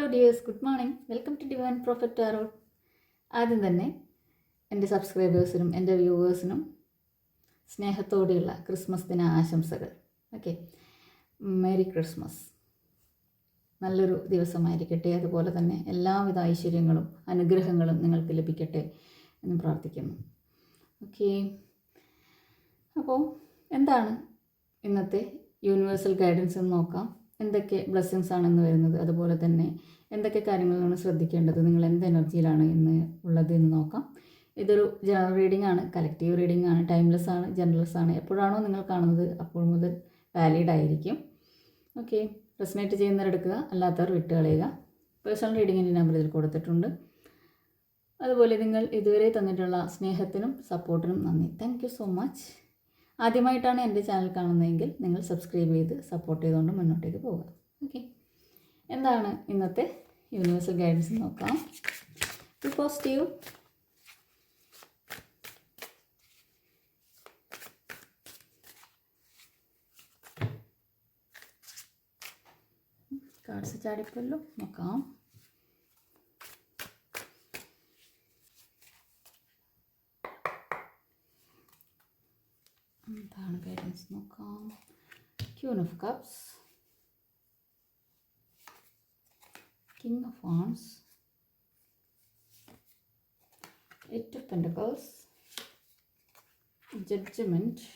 Hello dears good morning welcome to Divine Prophet Tarot ആദ്യം തന്നെ എന്റെ സബ്സ്ക്രൈബേഴ്സിനും എന്റെ വ്യൂവേഴ്സിനും സ്നേഹത്തോടെയുള്ള ക്രിസ്മസ് ദിന ആശംസകൾ. ഓക്കെ മേരി ക്രിസ്മസ് നല്ലൊരു ദിവസമായിരിക്കട്ടെ. അതുപോലെ തന്നെ എല്ലാവിധ ഐശ്വര്യങ്ങളും അനുഗ്രഹങ്ങളും നിങ്ങൾക്ക് ലഭിക്കട്ടെ എന്ന് പ്രാർത്ഥിക്കുന്നു. ഓക്കെ അപ്പോൾ എന്താണ് ഇന്നത്തെ യൂണിവേഴ്സൽ ഗൈഡൻസ് എന്ന് നോക്കാം. എന്തൊക്കെ ബ്ലെസ്സിങ്സ് ആണെന്ന് വരുന്നത്? അതുപോലെ തന്നെ എന്തൊക്കെ കാര്യങ്ങളാണ് ശ്രദ്ധിക്കേണ്ടത്? നിങ്ങൾ എന്ത് എനർജിയിലാണ് ഇന്ന് ഉള്ളത് എന്ന് നോക്കാം. ഇതൊരു ജനറൽ റീഡിംഗ് ആണ്. കലക്റ്റീവ് റീഡിംഗ് ആണ്. ടൈംലെസ് ആണ്. ജനറൽസ് ആണ്. എപ്പോഴാണോ നിങ്ങൾ കാണുന്നത് അപ്പോൾ മുതൽ വാലിഡ് ആയിരിക്കും. ഓക്കെ ചെയ്യുന്നവർ എടുക്കുക. അല്ലാത്തവർ വിട്ട് കളയുക. പേഴ്സണൽ റീഡിങ്ങിന്റെ നമ്പർ ഇതിൽ കൊടുത്തിട്ടുണ്ട്. അതുപോലെ നിങ്ങൾ ഇതുവരെ തന്നിട്ടുള്ള സ്നേഹത്തിനും സപ്പോർട്ടിനും നന്ദി. താങ്ക് സോ മച്ച് ആദ്യമായിട്ടാണ് എന്റെ ചാനൽ കാണുന്നതെങ്കിൽ നിങ്ങൾ സബ്സ്ക്രൈബ് ചെയ്ത് സപ്പോർട്ട് ചെയ്തുകൊണ്ട് മുന്നോട്ടേക്ക് പോവുക. ഓക്കെ എന്താണ് ഇന്നത്തെ യൂണിവേഴ്സൽ ഗൈഡൻസ് നോക്കാം. ബി പോസിറ്റീവ് കാർഡ്സ് ചാടിപ്പല്ലോ നോക്കാം. എന്താണ് ഗൈഡൻസ് നോക്കാം. Queen of cups king of wands eight of pentacles judgement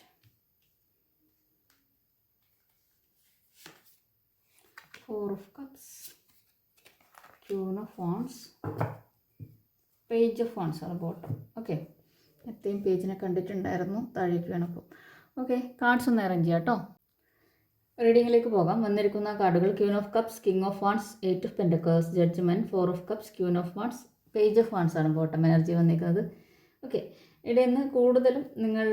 four of cups queen of wands page of wands ആണ് ബോട്ടം ഓക്കെ എത്രയും പേജിനെ കണ്ടിട്ടുണ്ടായിരുന്നു. താഴേക്ക് വേണം വേണപ്പോൾ ഓക്കെ കാർഡ്സ് ഒന്ന് അറേഞ്ച് ചെയ്യാം കേട്ടോ റീഡിങ്ങിലേക്ക് പോകാം. വന്നിരിക്കുന്ന കാർഡുകൾ queen of cups king of wands eight of pentacles judgement four of cups queen of wands page of wands ആണ് ബോട്ടം എനർജി വന്നിരിക്കുന്നത്. ഓക്കെ ഇവിടെ ഇന്ന് കൂടുതലും നിങ്ങൾ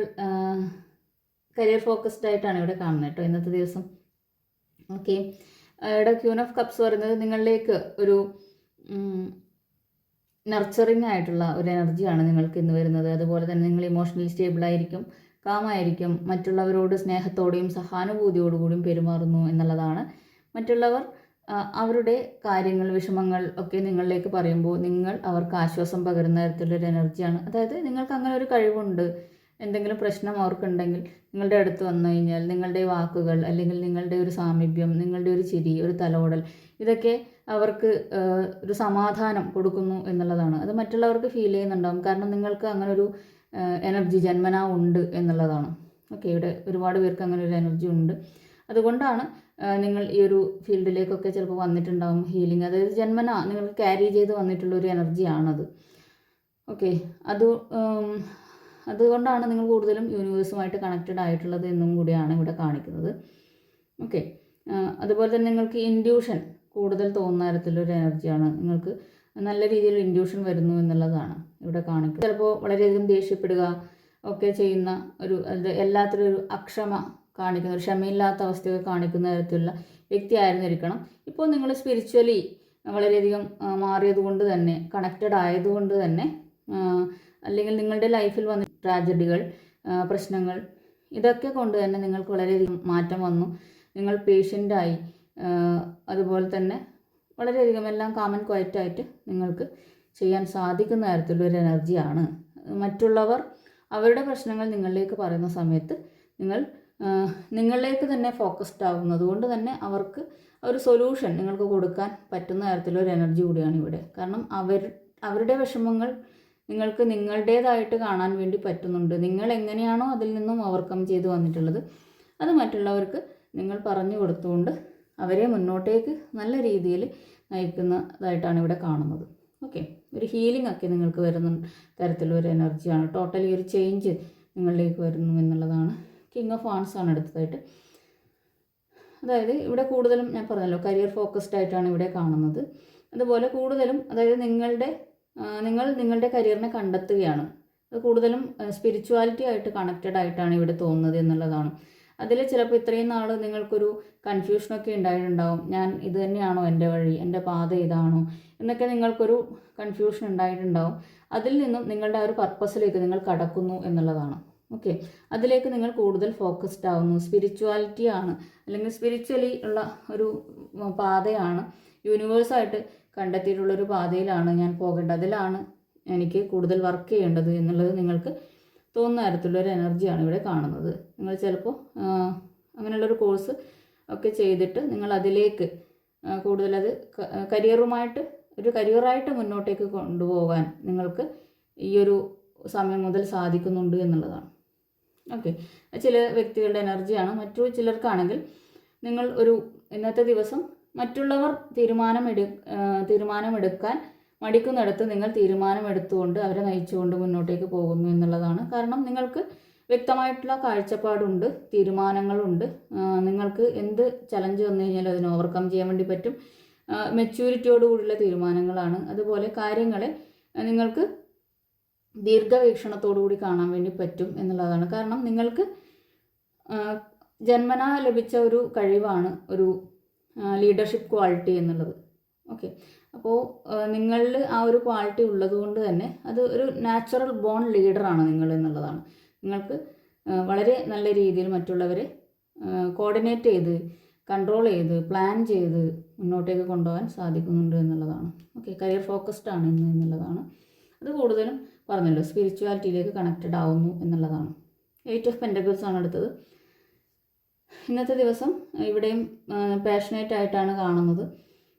കരിയർ ഫോക്കസ്ഡ് ആയിട്ടാണ് ഇവിടെ കാണുന്നത് കേട്ടോ ഇന്നത്തെ ദിവസം. ഓക്കെ ഇവിടെ ക്യൂൻ ഓഫ് കപ്സ് പറയുന്നത് നിങ്ങളിലേക്ക് ഒരു നർച്ചറിങ് ആയിട്ടുള്ള ഒരു എനർജിയാണ് നിങ്ങൾക്ക് ഇന്ന് വരുന്നത്. അതുപോലെ തന്നെ നിങ്ങൾ ഇമോഷണലി സ്റ്റേബിൾ ആയിരിക്കും. കാമായിരിക്കും. മറ്റുള്ളവരോട് സ്നേഹത്തോടെയും സഹാനുഭൂതിയോടുകൂടിയും പെരുമാറുന്നു എന്നുള്ളതാണ്. മറ്റുള്ളവർ അവരുടെ കാര്യങ്ങൾ വിഷമങ്ങൾ ഒക്കെ നിങ്ങളിലേക്ക് പറയുമ്പോൾ നിങ്ങൾ അവർക്ക് ആശ്വാസം പകരുന്ന തരത്തിലൊരു എനർജിയാണ്. അതായത് നിങ്ങൾക്ക് അങ്ങനെ ഒരു കഴിവുണ്ട്. എന്തെങ്കിലും പ്രശ്നം അവർക്കുണ്ടെങ്കിൽ നിങ്ങളുടെ അടുത്ത് വന്നു കഴിഞ്ഞാൽ നിങ്ങളുടെ വാക്കുകൾ അല്ലെങ്കിൽ നിങ്ങളുടെ ഒരു സാമീപ്യം നിങ്ങളുടെ ഒരു ചിരി ഒരു തലോടൽ ഇതൊക്കെ അവർക്ക് ഒരു സമാധാനം കൊടുക്കുന്നു എന്നുള്ളതാണ്. അത് മറ്റുള്ളവർക്ക് ഫീൽ ചെയ്യുന്നുണ്ടാവും. കാരണം നിങ്ങൾക്ക് അങ്ങനെ ഒരു എനർജി ജന്മനാ ഉണ്ട് എന്നുള്ളതാണ്. ഓക്കെ ഇവിടെ ഒരുപാട് പേർക്ക് അങ്ങനെ ഒരു എനർജി ഉണ്ട്. അതുകൊണ്ടാണ് നിങ്ങൾ ഈ ഒരു ഫീൽഡിലേക്കൊക്കെ ചിലപ്പോൾ വന്നിട്ടുണ്ടാവും ഹീലിംഗ് അതായത് ജന്മന നിങ്ങൾ ക്യാരി ചെയ്ത് വന്നിട്ടുള്ള ഒരു എനർജിയാണത് ഓക്കെ അത് അതുകൊണ്ടാണ് നിങ്ങൾ കൂടുതലും യൂണിവേഴ്സുമായിട്ട് കണക്റ്റഡ് ആയിട്ടുള്ളത് എന്നും കൂടിയാണ് ഇവിടെ കാണിക്കുന്നത്. ഓക്കെ അതുപോലെ തന്നെ നിങ്ങൾക്ക് ഇൻഡ്യൂഷൻ കൂടുതൽ തോന്നുന്ന തരത്തിലൊരു എനർജിയാണ് നിങ്ങൾക്ക് നല്ല രീതിയിൽ ഇൻഡ്യൂഷൻ വരുന്നു എന്നുള്ളതാണ് ഇവിടെ കാണിക്കുന്നത് ചിലപ്പോൾ വളരെയധികം ദേഷ്യപ്പെടുക ഒക്കെ ചെയ്യുന്ന ഒരു എല്ലാത്തിലും ഒരു അക്ഷമ കാണിക്കുന്ന ഒരു ക്ഷമയില്ലാത്ത അവസ്ഥയൊക്കെ കാണിക്കുന്ന തരത്തിലുള്ള വ്യക്തി ആയിരുന്നിരിക്കണം ഇപ്പോൾ നിങ്ങൾ സ്പിരിച്വലി വളരെയധികം മാറിയത് കൊണ്ട് തന്നെ കണക്റ്റഡ് ആയതുകൊണ്ട് തന്നെ അല്ലെങ്കിൽ നിങ്ങളുടെ ലൈഫിൽ വന്ന ട്രാജഡികൾ പ്രശ്നങ്ങൾ ഇതൊക്കെ കൊണ്ട് തന്നെ നിങ്ങൾക്ക് വളരെയധികം മാറ്റം വന്നു. നിങ്ങൾ പേഷ്യന്റായി അതുപോലെ തന്നെ വളരെയധികം എല്ലാം കാമൻ ക്വയറ്റായിട്ട് നിങ്ങൾക്ക് ചെയ്യാൻ സാധിക്കുന്ന തരത്തിലൊരു എനർജിയാണ് മറ്റുള്ളവർ അവരുടെ പ്രശ്നങ്ങൾ നിങ്ങളിലേക്ക് പറയുന്ന സമയത്ത് നിങ്ങൾ നിങ്ങളിലേക്ക് തന്നെ ഫോക്കസ്ഡ് ആകുന്നത് കൊണ്ട് തന്നെ അവർക്ക് ഒരു സൊല്യൂഷൻ നിങ്ങൾക്ക് കൊടുക്കാൻ പറ്റുന്ന തരത്തിലൊരു എനർജി കൂടിയാണ് ഇവിടെ. കാരണം അവർ അവരുടെ വിഷമങ്ങൾ നിങ്ങൾക്ക് നിങ്ങളുടേതായിട്ട് കാണാൻ വേണ്ടി പറ്റുന്നുണ്ട്. നിങ്ങൾ എങ്ങനെയാണോ അതിൽ നിന്നും ഓവർകം ചെയ്തു വന്നിട്ടുള്ളത് അത് മറ്റുള്ളവർക്ക് നിങ്ങൾ പറഞ്ഞു കൊടുത്തുകൊണ്ട് അവരെ മുന്നോട്ടേക്ക് നല്ല രീതിയിൽ നയിക്കുന്നതായിട്ടാണ് ഇവിടെ കാണുന്നത്. ഓക്കെ. ഒരു ഹീലിംഗ് ഒക്കെ നിങ്ങൾക്ക് വരുന്ന തരത്തിലൊരു എനർജിയാണ് ടോട്ടലി ഒരു ചേഞ്ച് നിങ്ങളിലേക്ക് വരുന്നു എന്നുള്ളതാണ്. കിങ് ഓഫ് ആൺസ് ആണ് അടുത്തതായിട്ട്. അതായത് ഇവിടെ കൂടുതലും ഞാൻ പറഞ്ഞല്ലോ കരിയർ ഫോക്കസ്ഡ് ആയിട്ടാണ് ഇവിടെ കാണുന്നത്. അതുപോലെ കൂടുതലും അതായത് നിങ്ങളുടെ നിങ്ങൾ നിങ്ങളുടെ കരിയറിനെ കണ്ടെത്തുകയാണ്. അത് കൂടുതലും സ്പിരിച്വാലിറ്റി ആയിട്ട് കണക്റ്റഡ് ആയിട്ടാണ് ഇവിടെ തോന്നുന്നത് എന്നുള്ളതാണ്. അതിൽ ചിലപ്പോൾ ഇത്രയും നാൾ നിങ്ങൾക്കൊരു കൺഫ്യൂഷനൊക്കെ ഉണ്ടായിട്ടുണ്ടാവും. ഞാൻ ഇത് തന്നെയാണോ എന്റെ വഴി? എന്റെ പാത ഇതാണോ എന്നൊക്കെ നിങ്ങൾക്കൊരു കൺഫ്യൂഷൻ ഉണ്ടായിട്ടുണ്ടാവും. അതിൽ നിന്നും നിങ്ങളുടെ ആ ഒരു പർപ്പസിലേക്ക് നിങ്ങൾ കടക്കുന്നു എന്നുള്ളതാണ്. ഓക്കെ അതിലേക്ക് നിങ്ങൾ കൂടുതൽ ഫോക്കസ്ഡ് ആവുന്നു. സ്പിരിച്വാലിറ്റി ആണ്. അല്ലെങ്കിൽ സ്പിരിച്വലി ഉള്ള ഒരു പാതയാണ്. യൂണിവേഴ്സായിട്ട് കണ്ടെത്തിയിട്ടുള്ളൊരു പാതയിലാണ് ഞാൻ പോകേണ്ടത്. അതിലാണ് എനിക്ക് കൂടുതൽ വർക്ക് ചെയ്യേണ്ടത് എന്നുള്ളത് നിങ്ങൾക്ക് തോന്നുന്ന തരത്തിലുള്ളൊരു എനർജിയാണ് ഇവിടെ കാണുന്നത്. നിങ്ങൾ ചിലപ്പോൾ അങ്ങനെയുള്ളൊരു കോഴ്സ് ഒക്കെ ചെയ്തിട്ട് നിങ്ങൾ അതിലേക്ക് കൂടുതലത് കരിയറുമായിട്ട് ഒരു കരിയറായിട്ട് മുന്നോട്ടേക്ക് കൊണ്ടുപോകാൻ നിങ്ങൾക്ക് ഈ ഒരു സമയം മുതൽ സാധിക്കുന്നുണ്ട് എന്നുള്ളതാണ്. ഓക്കെ. ചില വ്യക്തികളുടെ എനർജിയാണ്. മറ്റു ചിലർക്കാണെങ്കിൽ നിങ്ങൾ ഒരു ഇന്നത്തെ ദിവസം മറ്റുള്ളവർ തീരുമാനമെടു തീരുമാനമെടുക്കാൻ മടിക്കുന്നിടത്ത് നിങ്ങൾ തീരുമാനമെടുത്തുകൊണ്ട് അവരെ നയിച്ചുകൊണ്ട് മുന്നോട്ടേക്ക് പോകുന്നു എന്നുള്ളതാണ്. കാരണം നിങ്ങൾക്ക് വ്യക്തമായിട്ടുള്ള കാഴ്ചപ്പാടുണ്ട് തീരുമാനങ്ങളുണ്ട്. നിങ്ങൾക്ക് എന്ത് ചലഞ്ച് വന്നു കഴിഞ്ഞാലും അതിനെ ഓവർകം ചെയ്യാൻ വേണ്ടി പറ്റും. മെച്യൂരിറ്റിയോടുകൂടിയുള്ള തീരുമാനങ്ങളാണ്. അതുപോലെ കാര്യങ്ങളെ നിങ്ങൾക്ക് ദീർഘവീക്ഷണത്തോടു കൂടി കാണാൻ വേണ്ടി പറ്റും എന്നുള്ളതാണ്. കാരണം നിങ്ങൾക്ക് ജന്മനാ ലഭിച്ച ഒരു കഴിവാണ് ഒരു ലീഡർഷിപ്പ് ക്വാളിറ്റി എന്നുള്ളത്. ഓക്കെ അപ്പോൾ നിങ്ങളിൽ ആ ഒരു ക്വാളിറ്റി ഉള്ളതുകൊണ്ട് തന്നെ അത് ഒരു നാച്ചുറൽ ബോൺ ലീഡറാണ് നിങ്ങൾ എന്നുള്ളതാണ്. നിങ്ങൾക്ക് വളരെ നല്ല രീതിയിൽ മറ്റുള്ളവരെ കോർഡിനേറ്റ് ചെയ്ത് കൺട്രോൾ ചെയ്ത് പ്ലാൻ ചെയ്ത് മുന്നോട്ടേക്ക് കൊണ്ടുപോകാൻ സാധിക്കുന്നുണ്ട് എന്നുള്ളതാണ്. ഓക്കെ കരിയർ ഫോക്കസ്ഡ് ആണ് ഇന്ന് എന്നുള്ളതാണ്. അത് കൂടുതലും പറഞ്ഞല്ലോ സ്പിരിച്വാലിറ്റിയിലേക്ക് കണക്റ്റഡ് ആവുന്നു എന്നുള്ളതാണ്. എയ്റ്റ് ഓഫ് പെന്റക്കിൾസ് ആണ് അടുത്തത്. ഇന്നത്തെ ദിവസം ഇവിടെയും പാഷനേറ്റ് ആയിട്ടാണ് കാണുന്നത്.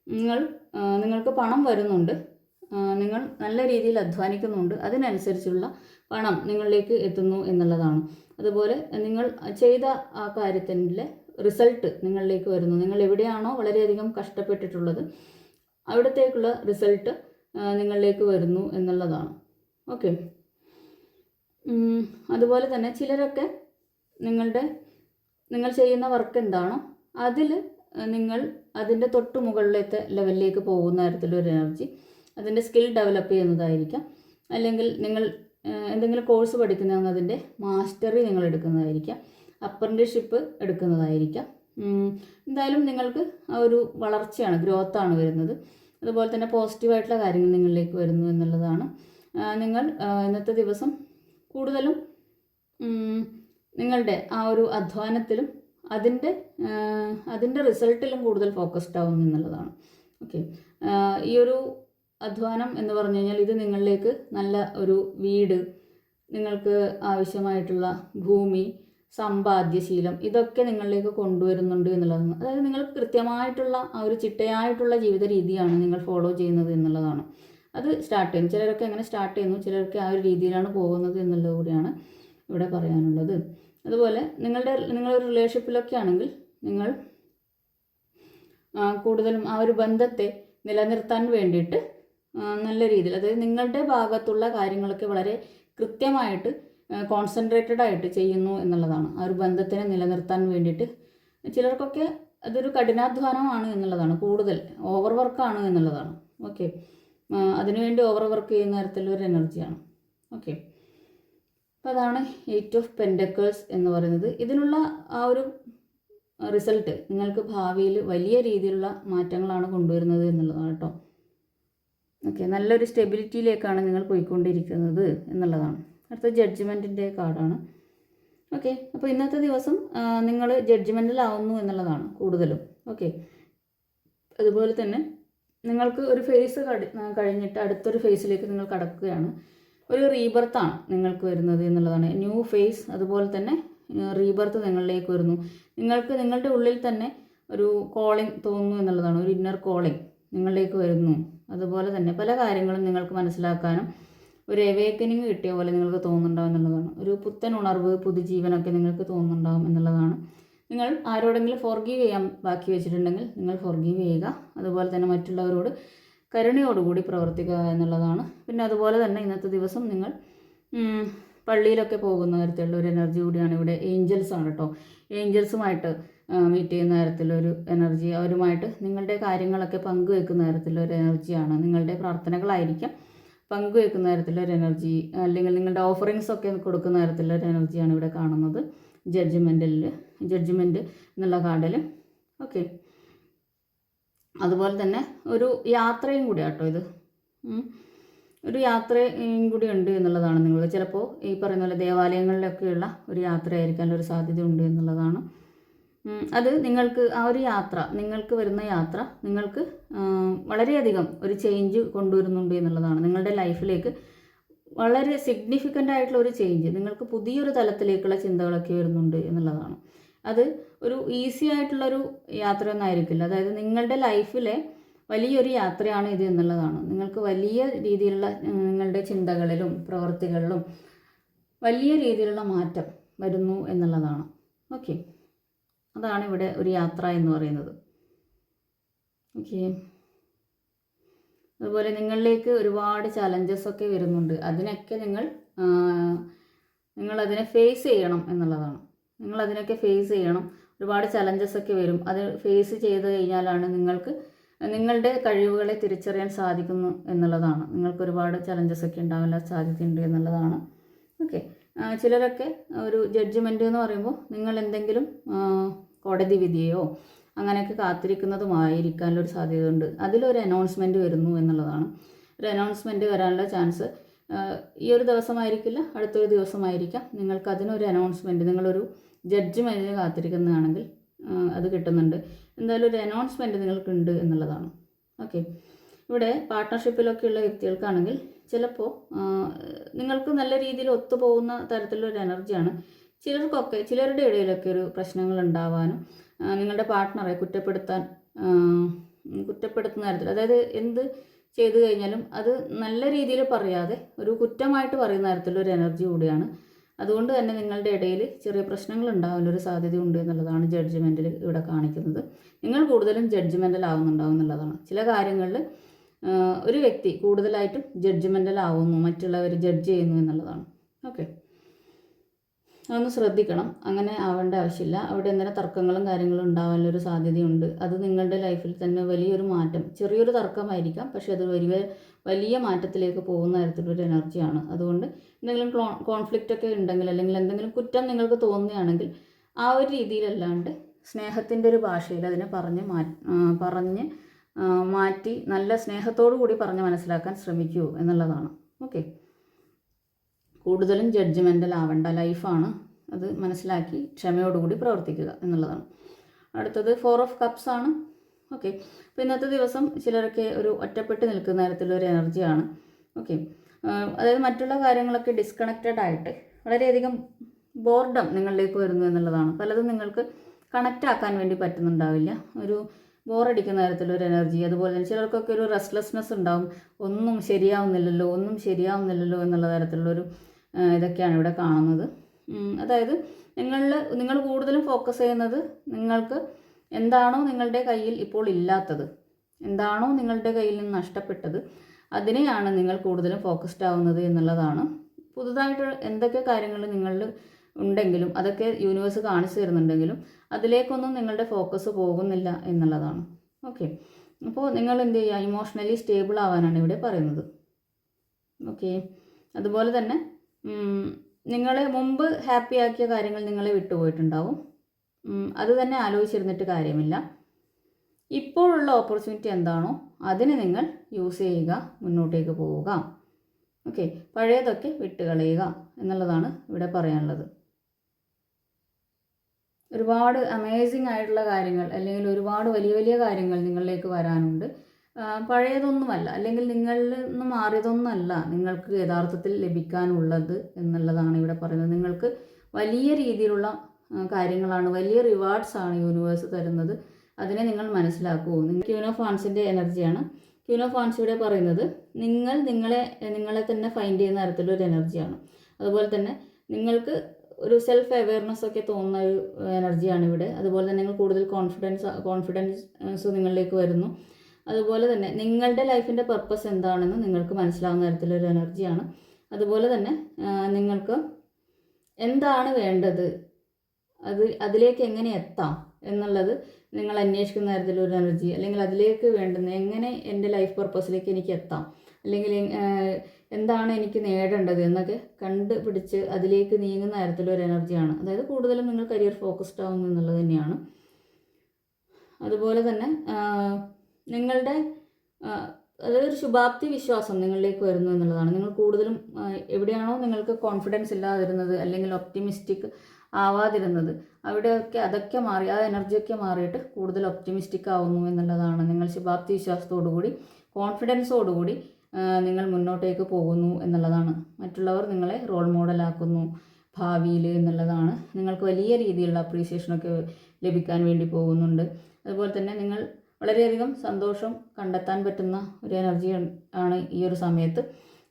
നിങ്ങൾ നിങ്ങൾക്ക് പണം വരുന്നുണ്ട്. നിങ്ങൾ നല്ല രീതിയിൽ അധ്വാനിക്കുന്നുണ്ട്. അതിനനുസരിച്ചുള്ള പണം നിങ്ങളിലേക്ക് എത്തുന്നു എന്നുള്ളതാണ്. അതുപോലെ നിങ്ങൾ ചെയ്ത ആ കാര്യത്തിന്റെ റിസൾട്ട് നിങ്ങളിലേക്ക് വരുന്നു. നിങ്ങൾ എവിടെയാണോ വളരെയധികം കഷ്ടപ്പെട്ടിട്ടുള്ളത് അവിടത്തേക്കുള്ള റിസൾട്ട് നിങ്ങളിലേക്ക് വരുന്നു എന്നുള്ളതാണ്. ഓക്കെ. അതുപോലെ തന്നെ ചിലരൊക്കെ നിങ്ങളുടെ നിങ്ങൾ ചെയ്യുന്ന വർക്ക് എന്താണോ അതിൽ നിങ്ങൾ അതിന്റെ തൊട്ട് മുകളിലത്തെ ലെവലിലേക്ക് പോകുന്ന തരത്തിലൊരു എനർജി അതിന്റെ സ്കിൽ ഡെവലപ്പ് ചെയ്യുന്നതായിരിക്കാം. അല്ലെങ്കിൽ നിങ്ങൾ എന്തെങ്കിലും കോഴ്സ് പഠിക്കുന്നതെന്ന് അതിന്റെ മാസ്റ്ററി നിങ്ങൾ എടുക്കുന്നതായിരിക്കാം. അപ്രന്റിഷിപ്പ് എടുക്കുന്നതായിരിക്കാം. എന്തായാലും നിങ്ങൾക്ക് ആ ഒരു വളർച്ചയാണ് ഗ്രോത്താണ് വരുന്നത്. അതുപോലെ തന്നെ പോസിറ്റീവായിട്ടുള്ള കാര്യങ്ങൾ നിങ്ങളിലേക്ക് വരുന്നു എന്നുള്ളതാണ്. നിങ്ങൾ ഇന്നത്തെ ദിവസം കൂടുതലും നിങ്ങളുടെ ആ ഒരു അധ്വാനത്തിലും അതിന്റെ അതിന്റെ റിസൾട്ടിലും കൂടുതൽ ഫോക്കസ്ഡ് ആവുന്നു എന്നുള്ളതാണ്. ഓക്കെ ഈ ഒരു അധ്വാനം എന്ന് പറഞ്ഞു കഴിഞ്ഞാൽ ഇത് നിങ്ങളിലേക്ക് നല്ല ഒരു വീട് നിങ്ങൾക്ക് ആവശ്യമായിട്ടുള്ള ഭൂമി സമ്പാദ്യശീലം ഇതൊക്കെ നിങ്ങളിലേക്ക് കൊണ്ടുവരുന്നുണ്ട് എന്നുള്ളതാണ്. അതായത് നിങ്ങൾ കൃത്യമായിട്ടുള്ള ആ ഒരു ചിട്ടയായിട്ടുള്ള ജീവിത രീതിയാണ് നിങ്ങൾ ഫോളോ ചെയ്യുന്നത് എന്നുള്ളതാണ്. അത് സ്റ്റാർട്ട് ചെയ്യുന്നു. ചിലരൊക്കെ എങ്ങനെ സ്റ്റാർട്ട് ചെയ്യുന്നു. ചിലരൊക്കെ ആ ഒരു രീതിയിലാണ് പോകുന്നത് എന്നുള്ളത് കൂടിയാണ് ഇവിടെ പറയാനുള്ളത്. അതുപോലെ നിങ്ങളുടെ നിങ്ങളൊരു റിലേഷൻഷിപ്പിലൊക്കെ ആണെങ്കിൽ നിങ്ങൾ കൂടുതലും ആ ഒരു ബന്ധത്തെ നിലനിർത്താൻ വേണ്ടിയിട്ട് നല്ല രീതിയിൽ അതായത് നിങ്ങളുടെ ഭാഗത്തുള്ള കാര്യങ്ങളൊക്കെ വളരെ കൃത്യമായിട്ട് കോൺസെൻട്രേറ്റഡ് ആയിട്ട് ചെയ്യുന്നു എന്നുള്ളതാണ്. ആ ഒരു ബന്ധത്തിനെ നിലനിർത്താൻ വേണ്ടിയിട്ട് ചിലർക്കൊക്കെ അതൊരു കഠിനാധ്വാനമാണ് എന്നുള്ളതാണ്. കൂടുതൽ ഓവർ വർക്കാണ് എന്നുള്ളതാണ്. ഓക്കെ അതിനുവേണ്ടി ഓവർ വർക്ക് ചെയ്യുന്ന തരത്തിലൊരു എനർജിയാണ് ഓക്കെ അപ്പോൾ അതാണ് എയ്റ്റ് ഓഫ് പെൻഡക്കേഴ്സ് എന്ന് പറയുന്നത്. ഇതിനുള്ള ആ ഒരു റിസൾട്ട് നിങ്ങൾക്ക് ഭാവിയിൽ വലിയ രീതിയിലുള്ള മാറ്റങ്ങളാണ് കൊണ്ടുവരുന്നത് എന്നുള്ളതാണ് കേട്ടോ. ഓക്കെ നല്ലൊരു സ്റ്റെബിലിറ്റിയിലേക്കാണ് നിങ്ങൾ പോയിക്കൊണ്ടിരിക്കുന്നത് എന്നുള്ളതാണ്. അടുത്ത ജഡ്ജ്മെന്റിന്റെ കാർഡാണ്. ഓക്കെ അപ്പോൾ ഇന്നത്തെ ദിവസം നിങ്ങൾ ജഡ്ജ്മെന്റിലാവുന്നു എന്നുള്ളതാണ് കൂടുതലും. ഓക്കെ അതുപോലെ തന്നെ നിങ്ങൾക്ക് ഒരു ഫേസ് കഴിഞ്ഞിട്ട് അടുത്തൊരു ഫേസിലേക്ക് നിങ്ങൾ കടക്കുകയാണ്. ഒരു റീബർത്താണ് നിങ്ങൾക്ക് വരുന്നത് എന്നുള്ളതാണ്. ന്യൂ ഫേസ് അതുപോലെ തന്നെ റീബർത്ത് നിങ്ങളിലേക്ക് വരുന്നു. നിങ്ങൾക്ക് നിങ്ങളുടെ ഉള്ളിൽ തന്നെ ഒരു കോളിംഗ് തോന്നുന്നു എന്നുള്ളതാണ്. ഒരു ഇന്നർ കോളിംഗ് നിങ്ങളിലേക്ക് വരുന്നു. അതുപോലെ തന്നെ പല കാര്യങ്ങളും നിങ്ങൾക്ക് മനസ്സിലാക്കാനും ഒരു എവേക്കനിങ് കിട്ടിയ പോലെ നിങ്ങൾക്ക് തോന്നുന്നുണ്ടാവും എന്നുള്ളതാണ്. ഒരു പുത്തൻ ഉണർവ് പുതുജീവനൊക്കെ നിങ്ങൾക്ക് തോന്നുന്നുണ്ടാവും എന്നുള്ളതാണ്. നിങ്ങൾ ആരോടെങ്കിലും ഫോർഗീവ് ചെയ്യാൻ ബാക്കി വെച്ചിട്ടുണ്ടെങ്കിൽ നിങ്ങൾ ഫോർഗീവ് ചെയ്യുക. അതുപോലെ തന്നെ മറ്റുള്ളവരോട് കരുണയോടുകൂടി പ്രവർത്തിക്കുക എന്നുള്ളതാണ്. പിന്നെ അതുപോലെ തന്നെ ഇന്നത്തെ ദിവസം നിങ്ങൾ പള്ളിയിലൊക്കെ പോകുന്ന തരത്തിലുള്ള ഒരു എനർജി കൂടിയാണ് ഇവിടെ ഏഞ്ചൽസ് ആണ് കേട്ടോ ഏഞ്ചൽസുമായിട്ട് മീറ്റ് ചെയ്യുന്ന തരത്തിലൊരു എനർജി അവരുമായിട്ട് നിങ്ങളുടെ കാര്യങ്ങളൊക്കെ പങ്കുവെക്കുന്ന തരത്തിലൊരു എനർജിയാണ് നിങ്ങളുടെ പ്രാർത്ഥനകളായിരിക്കാം പങ്കുവെക്കുന്ന തരത്തിലൊരു എനർജി അല്ലെങ്കിൽ നിങ്ങളുടെ ഓഫറിങ്സ് ഒക്കെ കൊടുക്കുന്ന തരത്തിലൊരു എനർജിയാണ് ഇവിടെ കാണുന്നത്. ജഡ്ജ്മെന്റിൽ ജഡ്ജ്മെന്റ് എന്നുള്ള കാർഡിൽ. ഓക്കെ അതുപോലെ തന്നെ ഒരു യാത്രയും കൂടി കേട്ടോ ഇത്. ഒരു യാത്രയും കൂടി ഉണ്ട് എന്നുള്ളതാണ് നിങ്ങൾ ചിലപ്പോൾ ഈ പറയുന്ന പോലെ ദേവാലയങ്ങളിലൊക്കെയുള്ള ഒരു യാത്രയായിരിക്കാൻ ഒരു സാധ്യത ഉണ്ട് എന്നുള്ളതാണ് അത് നിങ്ങൾക്ക് ആ ഒരു യാത്ര നിങ്ങൾക്ക് വരുന്ന യാത്ര നിങ്ങൾക്ക് വളരെയധികം ഒരു ചേഞ്ച് കൊണ്ടുവരുന്നുണ്ട് എന്നുള്ളതാണ്. നിങ്ങളുടെ ലൈഫിലേക്ക് വളരെ സിഗ്നിഫിക്കന്റ് ആയിട്ടുള്ള ഒരു ചേഞ്ച് നിങ്ങൾക്ക് പുതിയൊരു തലത്തിലേക്കുള്ള ചിന്തകളൊക്കെ വരുന്നുണ്ട് എന്നുള്ളതാണ്. അത് ഒരു ഈസി ആയിട്ടുള്ളൊരു യാത്രയൊന്നും ആയിരിക്കില്ല അതായത് നിങ്ങളുടെ ലൈഫിലെ വലിയൊരു യാത്രയാണ് ഇത് എന്നുള്ളതാണ്. നിങ്ങൾക്ക് വലിയ രീതിയിലുള്ള നിങ്ങളുടെ ചിന്തകളിലും പ്രവൃത്തികളിലും വലിയ രീതിയിലുള്ള മാറ്റം വരുന്നു എന്നുള്ളതാണ്. ഓക്കെ അതാണ് ഇവിടെ ഒരു യാത്ര എന്ന് പറയുന്നത്. ഓക്കെ അതുപോലെ നിങ്ങളിലേക്ക് ഒരുപാട് ചലഞ്ചസ് ഒക്കെ വരുന്നുണ്ട്. അതിനൊക്കെ നിങ്ങൾ നിങ്ങൾ അതിനെ ഫേസ് ചെയ്യണം എന്നുള്ളതാണ്. നിങ്ങൾ അതിനൊക്കെ ഫേസ് ചെയ്യണം. ഒരുപാട് ചലഞ്ചസ് ഒക്കെ വരും. അത് ഫേസ് ചെയ്ത് കഴിഞ്ഞാലാണ് നിങ്ങൾക്ക് നിങ്ങളുടെ കഴിവുകളെ തിരിച്ചറിയാൻ സാധിക്കുന്നു എന്നുള്ളതാണ്. നിങ്ങൾക്ക് ഒരുപാട് ചലഞ്ചസ് ഒക്കെ ഉണ്ടാകാൻ സാധ്യതയുണ്ട് എന്നുള്ളതാണ്. ഓക്കെ ചിലരൊക്കെ ഒരു ജഡ്ജ്മെന്റ് എന്ന് പറയുമ്പോൾ നിങ്ങൾ എന്തെങ്കിലും കോടതി വിധിയോ അങ്ങനെയൊക്കെ കാത്തിരിക്കുന്നതുമായിരിക്കാനുള്ള ഒരു സാധ്യതയുണ്ട്. അതിലൊരു അനൗൺസ്മെന്റ് വരുന്നു എന്നുള്ളതാണ്. ഒരു അനൗൺസ്മെന്റ് വരാനുള്ള ചാൻസ് ഈ ഒരു ദിവസമായിരിക്കില്ല അടുത്തൊരു ദിവസമായിരിക്കാം. നിങ്ങൾക്ക് അതിനൊരു അനൗൺസ്മെന്റ് നിങ്ങളൊരു ജഡ്ജ്മെന്റിന് കാത്തിരിക്കുന്നതാണെങ്കിൽ അത് കിട്ടുന്നുണ്ട്. എന്തായാലും ഒരു അനൗൺസ്മെന്റ് നിങ്ങൾക്കുണ്ട് എന്നുള്ളതാണ്. ഓക്കെ. ഇവിടെ പാർട്ട്ണർഷിപ്പിലൊക്കെയുള്ള വ്യക്തികൾക്കാണെങ്കിൽ ചിലപ്പോൾ നിങ്ങൾക്ക് നല്ല രീതിയിൽ ഒത്തുപോകുന്ന തരത്തിലുള്ള എനർജിയാണ് ചിലർക്കൊക്കെ ചിലരുടെ ഇടയിലൊക്കെ ഒരു പ്രശ്നങ്ങൾ ഉണ്ടാവാനും നിങ്ങളുടെ പാർട്ട്ണറെ കുറ്റപ്പെടുത്താൻ കുറ്റപ്പെടുത്തുന്ന തരത്തിൽ അതായത് എന്ത് ചെയ്തു കഴിഞ്ഞാലും അത് നല്ല രീതിയിൽ പറയാതെ ഒരു കുറ്റമായിട്ട് പറയുന്ന തരത്തിലുള്ള ഒരു എനർജി കൂടിയാണ്. അതുകൊണ്ട് തന്നെ നിങ്ങളുടെ ഇടയിൽ ചെറിയ പ്രശ്നങ്ങൾ ഉണ്ടാകുന്ന ഒരു സാധ്യതയുണ്ട് എന്നുള്ളതാണ് ജഡ്ജ്മെന്റിൽ ഇവിടെ കാണിക്കുന്നത്. നിങ്ങൾ കൂടുതലും ജഡ്ജ്മെന്റൽ ആവുന്നുണ്ടാവും എന്നുള്ളതാണ്. ചില കാര്യങ്ങളിൽ ഒരു വ്യക്തി കൂടുതലായിട്ടും ജഡ്ജ്മെന്റൽ ആവുന്നു മറ്റുള്ളവർ ജഡ്ജ് ചെയ്യുന്നു എന്നുള്ളതാണ്. ഓക്കെ അതൊന്ന് ശ്രദ്ധിക്കണം. അങ്ങനെ ആവേണ്ട ആവശ്യമില്ല. അവിടെ എന്തെങ്കിലും തർക്കങ്ങളും കാര്യങ്ങളും ഉണ്ടാവാനുള്ളൊരു സാധ്യതയുണ്ട്. അത് നിങ്ങളുടെ ലൈഫിൽ തന്നെ വലിയൊരു മാറ്റം ചെറിയൊരു തർക്കമായിരിക്കാം പക്ഷേ അത് വലിയ വലിയ മാറ്റത്തിലേക്ക് പോകുന്ന തരത്തിലൊരു എനർജിയാണ്. അതുകൊണ്ട് എന്തെങ്കിലും കോൺഫ്ലിക്റ്റ് ഒക്കെ ഉണ്ടെങ്കിൽ അല്ലെങ്കിൽ എന്തെങ്കിലും കുറ്റം നിങ്ങൾക്ക് തോന്നുകയാണെങ്കിൽ ആ ഒരു രീതിയിലല്ലാണ്ട് സ്നേഹത്തിന്റെ ഒരു ഭാഷയിൽ അതിനെ പറഞ്ഞ് മാ പറഞ്ഞ് മാറ്റി നല്ല സ്നേഹത്തോടു കൂടി പറഞ്ഞ് മനസ്സിലാക്കാൻ ശ്രമിക്കൂ എന്നുള്ളതാണ്. ഓക്കെ. കൂടുതലും ജഡ്ജ്മെന്റൽ ആവേണ്ട ലൈഫാണ്. അത് മനസ്സിലാക്കി ക്ഷമയോടുകൂടി പ്രവർത്തിക്കുക എന്നുള്ളതാണ്. അടുത്തത് ഫോർ ഓഫ് കപ്സ് ആണ്. ഓക്കെ. അപ്പോൾ ഇന്നത്തെ ദിവസം ചിലരൊക്കെ ഒരു ഒറ്റപ്പെട്ട് നിൽക്കുന്ന തരത്തിലൊരു എനർജിയാണ്. ഓക്കെ. അതായത് മറ്റുള്ള കാര്യങ്ങളൊക്കെ ഡിസ്കണക്റ്റഡ് ആയിട്ട് വളരെയധികം ബോർഡം നിങ്ങളിലേക്ക് വരുന്നു എന്നുള്ളതാണ്. പലതും നിങ്ങൾക്ക് കണക്റ്റ് ആക്കാൻ വേണ്ടി പറ്റുന്നുണ്ടാവില്ല. ഒരു ബോറടിക്കുന്ന തരത്തിലൊരു എനർജി അതുപോലെ തന്നെ ചിലർക്കൊക്കെ ഒരു റെസ്റ്റ്ലെസ്നെസ് ഉണ്ടാവും. ഒന്നും ശരിയാവുന്നില്ലല്ലോ ഒന്നും ശരിയാവുന്നില്ലല്ലോ എന്നുള്ള തരത്തിലുള്ളൊരു ഇതൊക്കെയാണ് ഇവിടെ കാണുന്നത്. അതായത് നിങ്ങളിൽ നിങ്ങൾ കൂടുതലും ഫോക്കസ് ചെയ്യുന്നത് നിങ്ങൾക്ക് എന്താണോ നിങ്ങളുടെ കയ്യിൽ ഇപ്പോൾ ഇല്ലാത്തത്? എന്താണോ നിങ്ങളുടെ കയ്യിൽ നിന്ന് നഷ്ടപ്പെട്ടത്? അതിനെയാണ് നിങ്ങൾ കൂടുതലും ഫോക്കസ്ഡ് ആവുന്നത് എന്നുള്ളതാണ്. പുതുതായിട്ട് എന്തൊക്കെ കാര്യങ്ങൾ നിങ്ങളിൽ ഉണ്ടെങ്കിലും അതൊക്കെ യൂണിവേഴ്സ് കാണിച്ചു തരുന്നുണ്ടെങ്കിലും അതിലേക്കൊന്നും നിങ്ങളുടെ ഫോക്കസ് പോകുന്നില്ല എന്നുള്ളതാണ്. ഓക്കെ അപ്പോൾ നിങ്ങൾ എന്ത് ചെയ്യുക? ഇമോഷണലി സ്റ്റേബിൾ ആവാനാണ് ഇവിടെ പറയുന്നത്. ഓക്കെ അതുപോലെ തന്നെ നിങ്ങളെ മുമ്പ് ഹാപ്പി ആക്കിയ കാര്യങ്ങൾ നിങ്ങളെ വിട്ടുപോയിട്ടുണ്ടാവും. അത് തന്നെ ആലോചിച്ചിരുന്നിട്ട് കാര്യമില്ല. ഇപ്പോഴുള്ള ഓപ്പർച്യൂണിറ്റി എന്താണോ അതിന് നിങ്ങൾ യൂസ് ചെയ്യുക മുന്നോട്ടേക്ക് പോവുക. ഓക്കെ പഴയതൊക്കെ വിട്ടുകളയുക എന്നുള്ളതാണ് ഇവിടെ പറയാനുള്ളത്. ഒരുപാട് അമേസിങ് ആയിട്ടുള്ള കാര്യങ്ങൾ അല്ലെങ്കിൽ ഒരുപാട് വലിയ വലിയ കാര്യങ്ങൾ നിങ്ങളിലേക്ക് വരാനുണ്ട്. പഴയതൊന്നുമല്ല അല്ലെങ്കിൽ നിങ്ങളിൽ നിന്ന് മാറിയതൊന്നുമല്ല നിങ്ങൾക്ക് യഥാർത്ഥത്തിൽ ലഭിക്കാനുള്ളത് എന്നുള്ളതാണ് ഇവിടെ പറയുന്നത്. നിങ്ങൾക്ക് വലിയ രീതിയിലുള്ള കാര്യങ്ങളാണ്. വലിയ റിവാർഡ്സ് ആണ് യൂണിവേഴ്സ് തരുന്നത്. അതിനെ നിങ്ങൾ മനസ്സിലാക്കൂ. ക്യൂനോ ഫാൻസിന്റെ എനർജിയാണ്. ക്യൂനോ ഫാൻസ് ഇവിടെ പറയുന്നത് നിങ്ങൾ നിങ്ങളെ നിങ്ങളെ തന്നെ ഫൈൻഡ് ചെയ്യുന്ന തരത്തിലുള്ള ഒരു എനർജിയാണ്. അതുപോലെ തന്നെ നിങ്ങൾക്ക് ഒരു സെൽഫ് അവെയർനെസ് ഒക്കെ തോന്നുന്ന ഒരു എനർജിയാണ് ഇവിടെ. അതുപോലെ തന്നെ നിങ്ങൾ കൂടുതൽ കോൺഫിഡൻസ് കോൺഫിഡൻസ് നിങ്ങളിലേക്ക് വരുന്നു. അതുപോലെ തന്നെ നിങ്ങളുടെ ലൈഫിന്റെ പർപ്പസ് എന്താണെന്ന് നിങ്ങൾക്ക് മനസ്സിലാവുന്ന തരത്തിലൊരു എനർജിയാണ്. അതുപോലെ തന്നെ നിങ്ങൾക്ക് എന്താണ് വേണ്ടത്? അത് അതിലേക്ക് എങ്ങനെ എത്താം എന്നുള്ളത് നിങ്ങൾ അന്വേഷിക്കുന്ന തരത്തിലൊരു എനർജി അല്ലെങ്കിൽ അതിലേക്ക് വേണ്ടുന്ന എങ്ങനെ എന്റെ ലൈഫ് പർപ്പസിലേക്ക് എനിക്ക് എത്താം അല്ലെങ്കിൽ എന്താണ് എനിക്ക് നേടേണ്ടത് എന്നൊക്കെ കണ്ടുപിടിച്ച് അതിലേക്ക് നീങ്ങുന്ന തരത്തിലൊരു എനർജിയാണ്. അതായത് കൂടുതലും നിങ്ങൾ കരിയർ ഫോക്കസ്ഡ് ആവുന്നു എന്നുള്ളത് തന്നെയാണ്. അതുപോലെ തന്നെ നിങ്ങളുടെ അതായത് ഒരു ശുഭാപ്തി വിശ്വാസം നിങ്ങളിലേക്ക് വരുന്നു എന്നുള്ളതാണ്. നിങ്ങൾ കൂടുതലും എവിടെയാണോ നിങ്ങൾക്ക് കോൺഫിഡൻസ് ഇല്ലാതിരുന്നത് അല്ലെങ്കിൽ ഒപ്റ്റിമിസ്റ്റിക് ആവാതിരുന്നത്. അവിടെയൊക്കെ അതൊക്കെ മാറി ആ എനർജിയൊക്കെ മാറിയിട്ട് കൂടുതൽ ഒപ്റ്റിമിസ്റ്റിക് ആവുന്നു എന്നുള്ളതാണ് നിങ്ങൾ ശുഭാപ്തി വിശ്വാസത്തോടുകൂടി കോൺഫിഡൻസോടുകൂടി നിങ്ങൾ മുന്നോട്ടേക്ക് പോകുന്നു എന്നുള്ളതാണ്. മറ്റുള്ളവർ നിങ്ങളെ റോൾ മോഡലാക്കുന്നു ഭാവിയിൽ എന്നുള്ളതാണ്. നിങ്ങൾക്ക് വലിയ രീതിയിലുള്ള അപ്രീസിയേഷനൊക്കെ ലഭിക്കാൻ വേണ്ടി പോകുന്നുണ്ട്. അതുപോലെ തന്നെ നിങ്ങൾ വളരെയധികം സന്തോഷം കണ്ടെത്താൻ പറ്റുന്ന ഒരു എനർജി ആണ് ഈ ഒരു സമയത്ത്.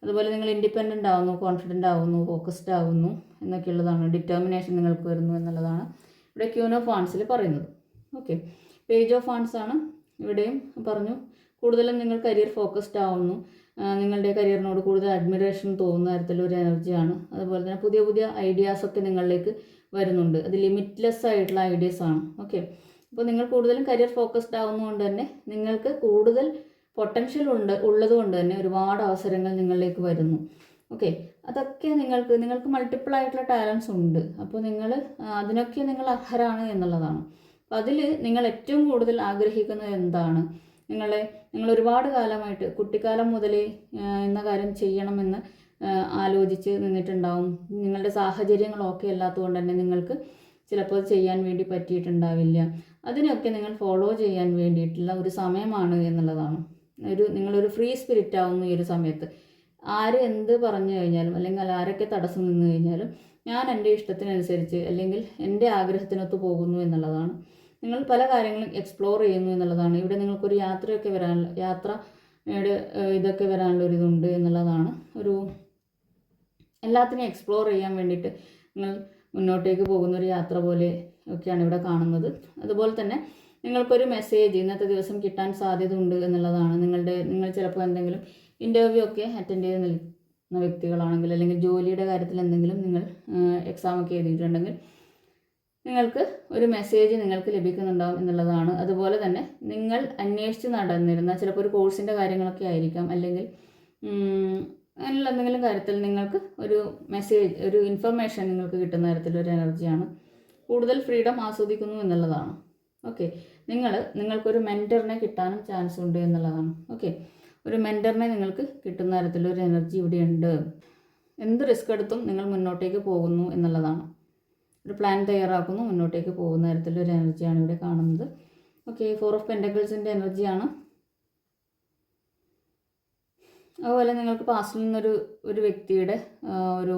അതുപോലെ നിങ്ങൾ ഇൻഡിപെൻഡന്റ് ആവുന്നു കോൺഫിഡന്റ് ആവുന്നു ഫോക്കസ്ഡ് ആവുന്നു എന്നൊക്കെയുള്ളതാണ് ഡിറ്റർമിനേഷൻ നിങ്ങൾക്ക് വരുന്നു എന്നുള്ളതാണ് ഇവിടെ ക്യൂൻ ഓഫ് ഫാൻസിൽ പറയുന്നത്. ഓക്കെ പേജ് ഓഫ് ഫാൻസ് ആണ് ഇവിടെയും പറഞ്ഞു. കൂടുതലും നിങ്ങൾ കരിയർ ഫോക്കസ്ഡ് ആവുന്നു. നിങ്ങളുടെ കരിയറിനോട് കൂടുതൽ അഡ്മിറേഷൻ തോന്നുന്ന തരത്തിലൊരു എനർജിയാണ് അതുപോലെ തന്നെ പുതിയ പുതിയ ഐഡിയാസൊക്കെ നിങ്ങളിലേക്ക് വരുന്നുണ്ട്. അത് ലിമിറ്റ്ലെസ് ആയിട്ടുള്ള ഐഡിയാസ് ആണ്. ഓക്കെ അപ്പോൾ നിങ്ങൾ കൂടുതലും കരിയർ ഫോക്കസ്ഡ് ആവുന്നതുകൊണ്ട് തന്നെ നിങ്ങൾക്ക് കൂടുതൽ പൊട്ടൻഷ്യൽ ഉണ്ട് ഉള്ളത് കൊണ്ട് തന്നെ ഒരുപാട് അവസരങ്ങൾ നിങ്ങളിലേക്ക് വരുന്നു. ഓക്കെ അതൊക്കെ നിങ്ങൾക്ക് നിങ്ങൾക്ക് മൾട്ടിപ്പിൾ ആയിട്ടുള്ള ടാലൻസ് ഉണ്ട്. അപ്പോൾ നിങ്ങൾ അതിനൊക്കെ നിങ്ങൾ അർഹരാണ് എന്നുള്ളതാണ്. അപ്പോൾ അതിൽ നിങ്ങൾ ഏറ്റവും കൂടുതൽ ആഗ്രഹിക്കുന്നത് എന്താണ്? നിങ്ങളെ നിങ്ങൾ ഒരുപാട് കാലമായിട്ട് കുട്ടിക്കാലം മുതലേ എന്ന കാര്യം ചെയ്യണമെന്ന് ആലോചിച്ച് നിന്നിട്ടുണ്ടാവും. നിങ്ങളുടെ സാഹചര്യങ്ങളൊക്കെ അല്ലാത്തതുകൊണ്ട് തന്നെ നിങ്ങൾക്ക് ചിലപ്പോൾ ചെയ്യാൻ വേണ്ടി പറ്റിയിട്ടുണ്ടാവില്ല. അതിനൊക്കെ നിങ്ങൾ ഫോളോ ചെയ്യാൻ വേണ്ടിയിട്ടുള്ള ഒരു സമയമാണ് എന്നുള്ളതാണ്. ഒരു നിങ്ങളൊരു ഫ്രീ സ്പിരിറ്റ് ആവുന്നു ഈ ഒരു സമയത്ത്. ആര് എന്ത് പറഞ്ഞു കഴിഞ്ഞാലും അല്ലെങ്കിൽ ആരൊക്കെ തടസ്സം നിന്ന് കഴിഞ്ഞാലും ഞാൻ എന്റെ ഇഷ്ടത്തിനനുസരിച്ച് അല്ലെങ്കിൽ എന്റെ ആഗ്രഹത്തിനൊത്ത് പോകുന്നു എന്നുള്ളതാണ്. നിങ്ങൾ പല കാര്യങ്ങളും എക്സ്പ്ലോർ ചെയ്യുന്നു എന്നുള്ളതാണ്. ഇവിടെ നിങ്ങൾക്കൊരു യാത്രയൊക്കെ വരാനുള്ള യാത്രയുടെ ഇതൊക്കെ വരാനുള്ള ഒരു ഇതുണ്ട് എന്നുള്ളതാണ്. ഒരു എല്ലാത്തിനെയും എക്സ്പ്ലോർ ചെയ്യാൻ വേണ്ടിയിട്ട് നിങ്ങൾ മുന്നോട്ടേക്ക് പോകുന്ന ഒരു യാത്ര പോലെ ഒക്കെയാണ് ഇവിടെ കാണുന്നത്. അതുപോലെ തന്നെ നിങ്ങൾക്കൊരു മെസ്സേജ് ഇന്നത്തെ ദിവസം കിട്ടാൻ സാധ്യത ഉണ്ട് എന്നുള്ളതാണ്. നിങ്ങളുടെ നിങ്ങൾ ചിലപ്പോൾ എന്തെങ്കിലും ഇന്റർവ്യൂ ഒക്കെ അറ്റൻഡ് ചെയ്ത് നിൽക്കുന്ന വ്യക്തികളാണെങ്കിൽ അല്ലെങ്കിൽ ജോലിയുടെ കാര്യത്തിൽ എന്തെങ്കിലും നിങ്ങൾ എക്സാം ഒക്കെ എഴുതിയിട്ടുണ്ടെങ്കിൽ നിങ്ങൾക്ക് ഒരു മെസ്സേജ് നിങ്ങൾക്ക് ലഭിക്കുന്നുണ്ടാവും എന്നുള്ളതാണ്. അതുപോലെ തന്നെ നിങ്ങൾ അന്വേഷിച്ച് നടന്നിരുന്ന ചിലപ്പോൾ ഒരു കോഴ്സിന്റെ കാര്യങ്ങളൊക്കെ ആയിരിക്കാം. അല്ലെങ്കിൽ അങ്ങനെയുള്ള എന്തെങ്കിലും കാര്യത്തിൽ നിങ്ങൾക്ക് ഒരു മെസ്സേജ് ഒരു ഇൻഫർമേഷൻ നിങ്ങൾക്ക് കിട്ടുന്ന തരത്തിലൊരു എനർജിയാണ് കൂടുതൽ ഫ്രീഡം ആസ്വദിക്കുന്നു എന്നുള്ളതാണ്. ഓക്കെ നിങ്ങൾ നിങ്ങൾക്കൊരു മെന്ററിനെ കിട്ടാനും ചാൻസ് ഉണ്ട് എന്നുള്ളതാണ്. ഓക്കെ ഒരു മെന്ററിനെ നിങ്ങൾക്ക് കിട്ടുന്ന തരത്തിലൊരു എനർജി ഇവിടെയുണ്ട്. എന്ത് റിസ്ക് എടുത്തും നിങ്ങൾ മുന്നോട്ടേക്ക് പോകുന്നു എന്നുള്ളതാണ്. ഒരു പ്ലാൻ തയ്യാറാക്കുന്നു മുന്നോട്ടേക്ക് പോകുന്ന തരത്തിലൊരു എനർജിയാണ് ഇവിടെ കാണുന്നത്. ഓക്കെ ഫോർ ഓഫ് പെന്റക്കിൾസിന്റെ എനർജിയാണ് അതുപോലെ നിങ്ങൾക്ക് പാസ്റ്റിൽ നിന്നൊരു ഒരു വ്യക്തിയുടെ ഒരു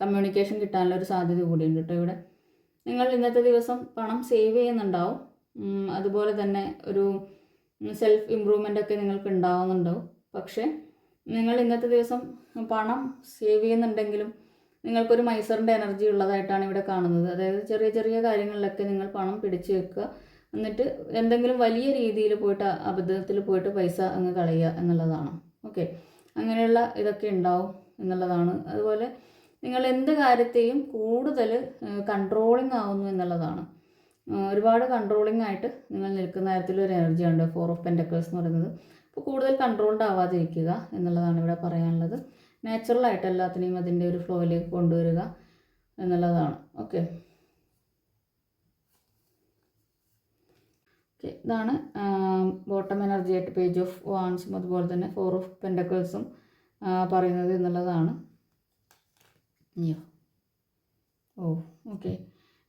കമ്മ്യൂണിക്കേഷൻ കിട്ടാനുള്ള ഒരു സാധ്യത കൂടിയുണ്ട് കേട്ടോ ഇവിടെ. നിങ്ങൾ ഇന്നത്തെ ദിവസം പണം സേവ് ചെയ്യുന്നുണ്ടാവും. അതുപോലെ തന്നെ ഒരു സെൽഫ് ഇമ്പ്രൂവ്മെന്റ് ഒക്കെ നിങ്ങൾക്ക് ഉണ്ടാവുന്നുണ്ടാവും. പക്ഷേ നിങ്ങൾ ഇന്നത്തെ ദിവസം പണം സേവ് ചെയ്യുന്നുണ്ടെങ്കിലും നിങ്ങൾക്കൊരു മൈസറിന്റെ എനർജി ഉള്ളതായിട്ടാണ് ഇവിടെ കാണുന്നത്. അതായത് ചെറിയ ചെറിയ കാര്യങ്ങളിലൊക്കെ നിങ്ങൾ പണം പിടിച്ചു വെക്കുക. എന്നിട്ട് എന്തെങ്കിലും വലിയ രീതിയിൽ പോയിട്ട് അബദ്ധത്തിൽ പോയിട്ട് പൈസ അങ്ങ് കളയുക എന്നുള്ളതാണ്. ഓക്കെ. അങ്ങനെയുള്ള ഇതൊക്കെ ഉണ്ടാവും എന്നുള്ളതാണ്. അതുപോലെ നിങ്ങൾ എന്ത് കാര്യത്തെയും കൂടുതൽ കൺട്രോളിങ് ആവുന്നു എന്നുള്ളതാണ്. ഒരുപാട് കൺട്രോളിങ് ആയിട്ട് നിങ്ങൾ നിൽക്കുന്ന എനർജി ഉണ്ട് ഫോർ ഓഫ് പെന്റക്കേഴ്സ് എന്ന് പറയുന്നത്. അപ്പോൾ കൂടുതൽ കൺട്രോൾഡ് ആവാതിരിക്കുക എന്നുള്ളതാണ് ഇവിടെ പറയാനുള്ളത്. നാച്ചുറലായിട്ട് എല്ലാത്തിനെയും അതിന്റെ ഒരു ഫ്ലോയിലേക്ക് കൊണ്ടുവരിക എന്നുള്ളതാണ്. ഓക്കെ ഓക്കെ ഇതാണ് ബോട്ടം എനർജി ആയിട്ട് പേജ് ഓഫ് വാൻസും അതുപോലെ തന്നെ ഫോർ ഓഫ് പെൻഡക്കിൾസും പറയുന്നത് എന്നുള്ളതാണ്. ഓ ഓക്കെ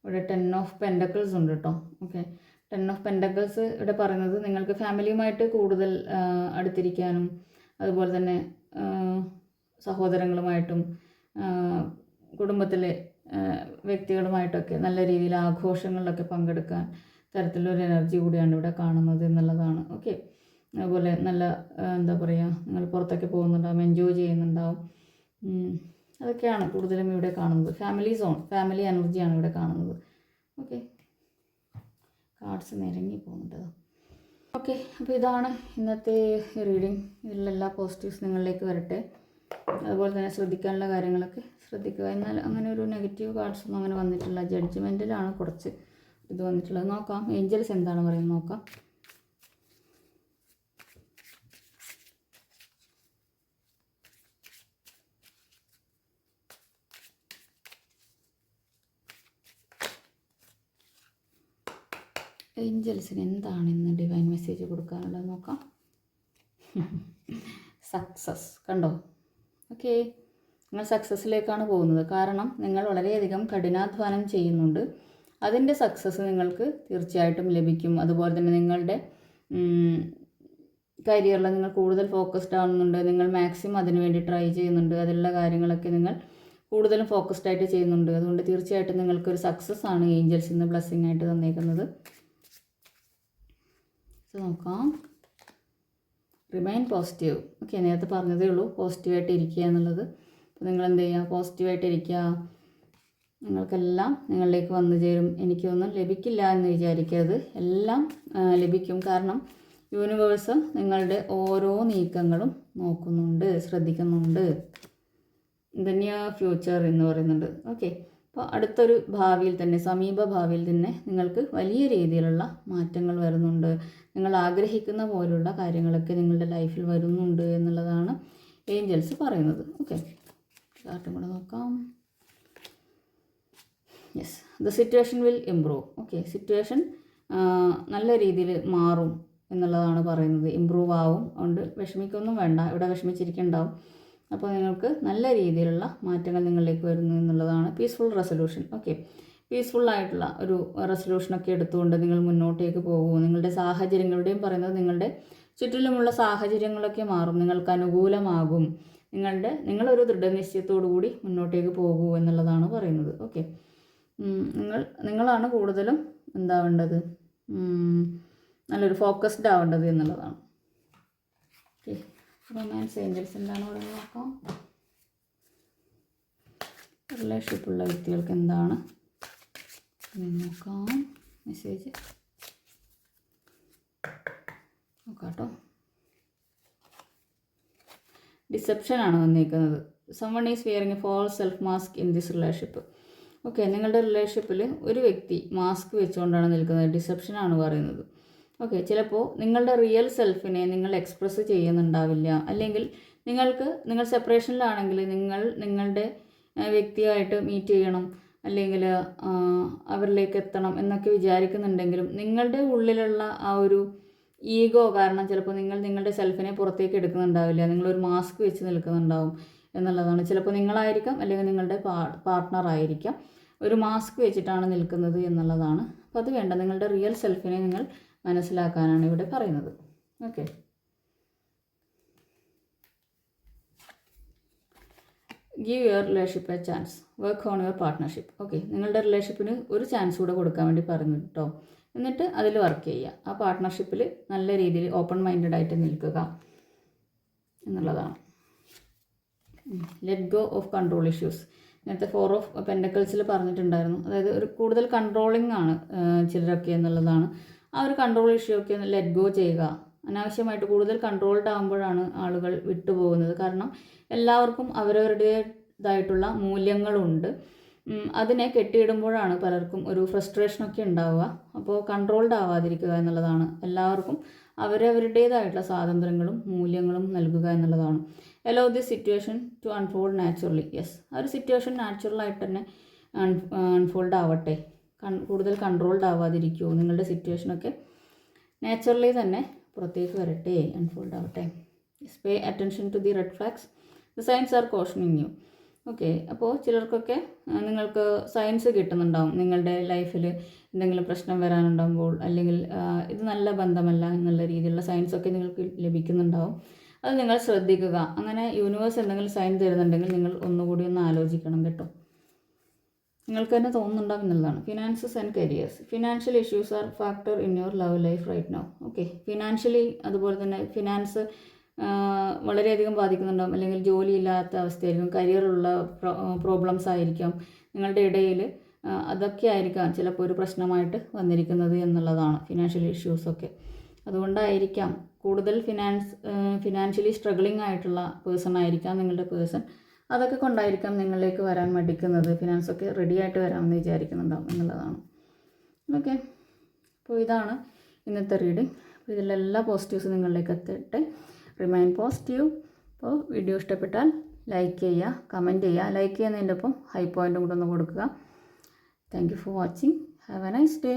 ഇവിടെ ടെൻ ഓഫ് പെൻഡക്കിൾസ് ഉണ്ട് കേട്ടോ ഓക്കെ ടെൻ ഓഫ് പെൻഡക്കിൾസ് ഇവിടെ പറയുന്നത് നിങ്ങൾക്ക് ഫാമിലിയുമായിട്ട് കൂടുതൽ അടുത്തിരിക്കാനും അതുപോലെ തന്നെ സഹോദരങ്ങളുമായിട്ടും കുടുംബത്തിലെ വ്യക്തികളുമായിട്ടൊക്കെ നല്ല രീതിയിൽ ആഘോഷങ്ങളിലൊക്കെ പങ്കെടുക്കാൻ തരത്തിലൊരു എനർജി കൂടിയാണ് ഇവിടെ കാണുന്നത് എന്നുള്ളതാണ്. ഓക്കെ അതുപോലെ നല്ല എന്താ പറയുക നിങ്ങൾ പുറത്തൊക്കെ പോകുന്നുണ്ടാവും എൻജോയ് ചെയ്യുന്നുണ്ടാവും. അതൊക്കെയാണ് കൂടുതലും ഇവിടെ കാണുന്നത്. ഫാമിലി സോൺ ഫാമിലി എനർജിയാണ് ഇവിടെ കാണുന്നത്. ഓക്കെ കാർഡ്സ് നിരങ്ങി പോകുന്നുണ്ട് ഓക്കെ അപ്പോൾ ഇതാണ് ഇന്നത്തെ റീഡിങ് ഇതിലുള്ള എല്ലാ പോസിറ്റീവ്സ് നിങ്ങളിലേക്ക് വരട്ടെ. അതുപോലെ തന്നെ ശ്രദ്ധിക്കാനുള്ള കാര്യങ്ങളൊക്കെ ശ്രദ്ധിക്കുക. എന്നാൽ അങ്ങനെ ഒരു നെഗറ്റീവ് കാർഡ്സ് ഒന്നും അങ്ങനെ വന്നിട്ടില്ല. ജഡ്ജ്മെന്റിലാണ് കുറച്ച് ഇത് വന്നിട്ടുള്ളത്. നോക്കാം. ഏഞ്ചൽസ് എന്താണ് പറയുന്നത്? നോക്കാം. ഏഞ്ചൽസിന് എന്താണ് ഇന്ന് ഡിവൈൻ മെസ്സേജ് കൊടുക്കാനുള്ളത് നോക്കാം. സക്സസ് കണ്ടോ? ഓക്കെ നിങ്ങൾ സക്സസ്സിലേക്കാണ് പോകുന്നത്. കാരണം നിങ്ങൾ വളരെയധികം കഠിനാധ്വാനം ചെയ്യുന്നുണ്ട്. അതിന്റെ സക്സസ് നിങ്ങൾക്ക് തീർച്ചയായിട്ടും ലഭിക്കും. അതുപോലെ തന്നെ നിങ്ങളുടെ കരിയറിൽ നിങ്ങൾ കൂടുതൽ ഫോക്കസ്ഡ് ആവുന്നുണ്ട്. നിങ്ങൾ മാക്സിമം അതിനു വേണ്ടി ട്രൈ ചെയ്യുന്നുണ്ട്. അതിലുള്ള കാര്യങ്ങളൊക്കെ നിങ്ങൾ കൂടുതലും ഫോക്കസ്ഡ് ആയിട്ട് ചെയ്യുന്നുണ്ട്. അതുകൊണ്ട് തീർച്ചയായിട്ടും നിങ്ങൾക്കൊരു സക്സസ് ആണ് ഏഞ്ചൽസ് ഇന്ന് ബ്ലെസ്സിങ് ആയിട്ട് തന്നേക്കുന്നത്. നോക്കാം. റിമൈൻ പോസിറ്റീവ് ഓക്കെ നേരത്തെ പറഞ്ഞതേ ഉള്ളൂ. പോസിറ്റീവായിട്ട് ഇരിക്കുക എന്നുള്ളത്. അപ്പോൾ നിങ്ങൾ എന്ത് ചെയ്യുക? പോസിറ്റീവായിട്ട് ഇരിക്കുക. നിങ്ങൾക്കെല്ലാം നിങ്ങളിലേക്ക് വന്നു ചേരും. എനിക്കൊന്നും ലഭിക്കില്ല എന്ന് വിചാരിക്കരുത്. എല്ലാം ലഭിക്കും. കാരണം യൂണിവേഴ്സ് നിങ്ങളുടെ ഓരോ നീക്കങ്ങളും നോക്കുന്നുണ്ട് ശ്രദ്ധിക്കുന്നുണ്ട്. ദ ഫ്യൂച്ചർ എന്ന് പറയുന്നുണ്ട്. ഓക്കെ അപ്പോൾ അടുത്തൊരു ഭാവിയിൽ തന്നെ സമീപ ഭാവിയിൽ തന്നെ നിങ്ങൾക്ക് വലിയ രീതിയിലുള്ള മാറ്റങ്ങൾ വരുന്നുണ്ട്. നിങ്ങൾ ആഗ്രഹിക്കുന്ന പോലുള്ള കാര്യങ്ങളൊക്കെ നിങ്ങളുടെ ലൈഫിൽ വരുന്നുണ്ട് എന്നുള്ളതാണ് ഏഞ്ചൽസ് പറയുന്നത്. ഓക്കെ. കാർട്ടും കൂടെ നോക്കാം. Yes the situation will improve okay. Situation നല്ല രീതിയിൽ മാറും എന്നുള്ളതാണ് പറയുന്നത്. ഇമ്പ്രൂവ് ആവും. അതുകൊണ്ട് വിഷമിക്കൊന്നും വേണ്ട. ഇവിടെ വിഷമിച്ചിരിക്കുന്നുണ്ടാവും അപ്പോൾ നിങ്ങൾക്ക് നല്ല രീതിയിലുള്ള മാറ്റങ്ങൾ നിങ്ങളിലേക്ക് വരുന്നു എന്നുള്ളതാണ് പീസ്ഫുൾ റെസൊല്യൂഷൻ ഓക്കെ പീസ്ഫുള്ളായിട്ടുള്ള ഒരു റെസൊല്യൂഷനൊക്കെ എടുത്തുകൊണ്ട് നിങ്ങൾ മുന്നോട്ടേക്ക് പോകുമോ നിങ്ങളുടെ സാഹചര്യങ്ങളുടെയും പറയുന്നത് നിങ്ങളുടെ ചുറ്റിലുമുള്ള സാഹചര്യങ്ങളൊക്കെ മാറും. നിങ്ങൾക്ക് അനുകൂലമാകും. നിങ്ങളുടെ നിങ്ങളൊരു ദൃഢനിശ്ചയത്തോടു കൂടി മുന്നോട്ടേക്ക് പോകൂ എന്നുള്ളതാണ് പറയുന്നത്. ഓക്കെ നിങ്ങൾ നിങ്ങളാണ് കൂടുതലും എന്താവേണ്ടത്? നല്ലൊരു ഫോക്കസ്ഡ് ആവേണ്ടത് എന്നുള്ളതാണ്. ഓക്കെ റൊമാൻസ് ഏഞ്ചൽസ് എന്താണ് പറയുന്നത് നോക്കാം. റിലേഷൻഷിപ്പുള്ള വ്യക്തികൾക്ക് എന്താണ്? നോക്കാം. മെസ്സേജ് നോക്കാം ഡിസെപ്ഷൻ ആണ് വന്നിരിക്കുന്നത്. One is wearing a false self mask in this relationship okay നിങ്ങളുടെ റിലേഷൻഷിപ്പിൽ ഒരു വ്യക്തി മാസ്ക് വെച്ചുകൊണ്ടാണ് നിൽക്കുന്നത്. ഡിസെപ്ഷൻ ആണ് പറയുന്നത്. ഓക്കെ ചിലപ്പോൾ നിങ്ങളുടെ റിയൽ സെൽഫിനെ നിങ്ങൾ എക്സ്പ്രസ് ചെയ്യുന്നുണ്ടാവില്ല. അല്ലെങ്കിൽ നിങ്ങൾക്ക് നിങ്ങൾ സെപ്പറേഷനിലാണെങ്കിൽ നിങ്ങൾ നിങ്ങളുടെ വ്യക്തിയായിട്ട് മീറ്റ് ചെയ്യണം. അല്ലെങ്കിൽ അവരിലേക്ക് എത്തണം എന്നൊക്കെ വിചാരിക്കുന്നുണ്ടെങ്കിലും നിങ്ങളുടെ ഉള്ളിലുള്ള ആ ഒരു ഈഗോ കാരണം ചിലപ്പോൾ നിങ്ങൾ നിങ്ങളുടെ സെൽഫിനെ പുറത്തേക്ക് എടുക്കുന്നുണ്ടാവില്ല. നിങ്ങളൊരു മാസ്ക് വെച്ച് നിൽക്കുന്നുണ്ടാവും എന്നുള്ളതാണ്. ചിലപ്പോൾ നിങ്ങളായിരിക്കാം അല്ലെങ്കിൽ നിങ്ങളുടെ പാർട്ട്ണർ ആയിരിക്കാം. ഒരു മാസ്ക് വെച്ചിട്ടാണ് നിൽക്കുന്നത് എന്നുള്ളതാണ്. അപ്പോൾ അത് വേണ്ട. നിങ്ങളുടെ റിയൽ സെൽഫിനെ നിങ്ങൾ മനസ്സിലാക്കാനാണ് ഇവിടെ പറയുന്നത്. Okay give your relationship a chance work on your partnership okay നിങ്ങളുടെ റിലേഷൻഷിപ്പിന് ഒരു ചാൻസ് കൂടെ കൊടുക്കാൻ വേണ്ടി പറഞ്ഞു കേട്ടോ എന്നിട്ട് അതിൽ വർക്ക് ചെയ്യുക. ആ പാർട്ട്ണർഷിപ്പിൽ നല്ല രീതിയിൽ ഓപ്പൺ മൈൻഡഡ് ആയിട്ട് നിൽക്കുക എന്നുള്ളതാണ്. Let go of control issues നേരത്തെ ഫോർ ഓഫ് പെൻഡക്കൾസിൽ പറഞ്ഞിട്ടുണ്ടായിരുന്നു. അതായത് ഒരു കൂടുതൽ കൺട്രോളിംഗ് ആണ് ചിലരൊക്കെ എന്നുള്ളതാണ്. ആ ഒരു കൺട്രോൾ ഇഷ്യൂ ഒക്കെ ഒന്ന് ലെറ്റ് ഗോ ചെയ്യുക. അനാവശ്യമായിട്ട് കൂടുതൽ കൺട്രോൾഡ് ആകുമ്പോഴാണ് ആളുകൾ വിട്ടുപോകുന്നത്. കാരണം എല്ലാവർക്കും അവരവരുടേതായിട്ടുള്ള മൂല്യങ്ങളുണ്ട്. അതിനെ കെട്ടിയിടുമ്പോഴാണ് പലർക്കും ഒരു ഫ്രസ്ട്രേഷനൊക്കെ ഉണ്ടാവുക. അപ്പോൾ കൺട്രോൾഡ് ആവാതിരിക്കുക എന്നുള്ളതാണ്. എല്ലാവർക്കും അവരവരുടേതായിട്ടുള്ള സ്വാതന്ത്ര്യങ്ങളും മൂല്യങ്ങളും നൽകുക എന്നുള്ളതാണ്. Allow the situation to unfold naturally yes ആ ഒരു സിറ്റുവേഷൻ നാച്ചുറലായിട്ട് തന്നെ അൺഫോൾഡ് ആവട്ടെ. കൂടുതൽ കൺട്രോൾഡ് ആവാതിരിക്കുമോ നിങ്ങളുടെ സിറ്റുവേഷനൊക്കെ നാച്ചുറലി തന്നെ പുറത്തേക്ക് വരട്ടെ അൺഫോൾഡ് ആവട്ടെ. Pay attention to the red flags the signs are cautioning you okay അപ്പോൾ ചിലർക്കൊക്കെ നിങ്ങൾക്ക് സയൻസ് കിട്ടുന്നുണ്ടാവും. നിങ്ങളുടെ ലൈഫിൽ എന്തെങ്കിലും പ്രശ്നം വരാനുണ്ടാകുമ്പോൾ അല്ലെങ്കിൽ ഇത് നല്ല ബന്ധമല്ല എന്നുള്ള രീതിയിലുള്ള സയൻസൊക്കെ നിങ്ങൾക്ക് ലഭിക്കുന്നുണ്ടാവും. അത് നിങ്ങൾ ശ്രദ്ധിക്കുക. അങ്ങനെ യൂണിവേഴ്സ് എന്തെങ്കിലും സൈൻ തരുന്നുണ്ടെങ്കിൽ നിങ്ങൾ ഒന്നുകൂടി ഒന്ന് ആലോചിക്കണം കേട്ടോ. നിങ്ങൾക്ക് തന്നെ തോന്നുന്നുണ്ടാവും എന്നുള്ളതാണ്. Finances and careers financial issues are factor in your love life right no okay financially അതുപോലെ തന്നെ ഫിനാൻസ് വളരെയധികം ബാധിക്കുന്നുണ്ടാവും. അല്ലെങ്കിൽ ജോലി ഇല്ലാത്ത അവസ്ഥയായിരിക്കും കരിയറുള്ള പ്രോബ്ലംസ് ആയിരിക്കും. നിങ്ങളുടെ ഇടയിൽ അതൊക്കെ ആയിരിക്കാം ചിലപ്പോൾ ഒരു പ്രശ്നമായിട്ട് വന്നിരിക്കുന്നത് എന്നുള്ളതാണ് ഫിനാൻഷ്യൽ ഇഷ്യൂസൊക്കെ അതുകൊണ്ടായിരിക്കാം കൂടുതൽ ഫിനാൻസ് ഫിനാൻഷ്യലി സ്ട്രഗ്ലിംഗ് ആയിട്ടുള്ള പേഴ്സൺ ആയിരിക്കാം നിങ്ങളുടെ പേഴ്സൺ അതൊക്കെ കൊണ്ടായിരിക്കാം നിങ്ങളിലേക്ക് വരാൻ മടിക്കുന്നത്. ഫിനാൻസൊക്കെ റെഡി ആയിട്ട് വരാമെന്ന് വിചാരിക്കുന്നുണ്ടാവും എന്നുള്ളതാണ്. ഓക്കെ അപ്പോൾ ഇതാണ് ഇന്നത്തെ റീഡിങ് അപ്പോൾ ഇതിലെല്ലാ പോസിറ്റീവ്സും നിങ്ങളിലേക്ക് എത്തട്ടെ. റിമൈൻ പോസിറ്റീവ് അപ്പോൾ വീഡിയോ ഇഷ്ടപ്പെട്ടാൽ ലൈക്ക് ചെയ്യുക കമന്റ് ചെയ്യുക. ലൈക്ക് ചെയ്യുന്നതിന്റെ ഒപ്പം ഹൈ പോയിന്റും കൂടെ ഒന്ന് കൊടുക്കുക. Thank you for watching have a nice day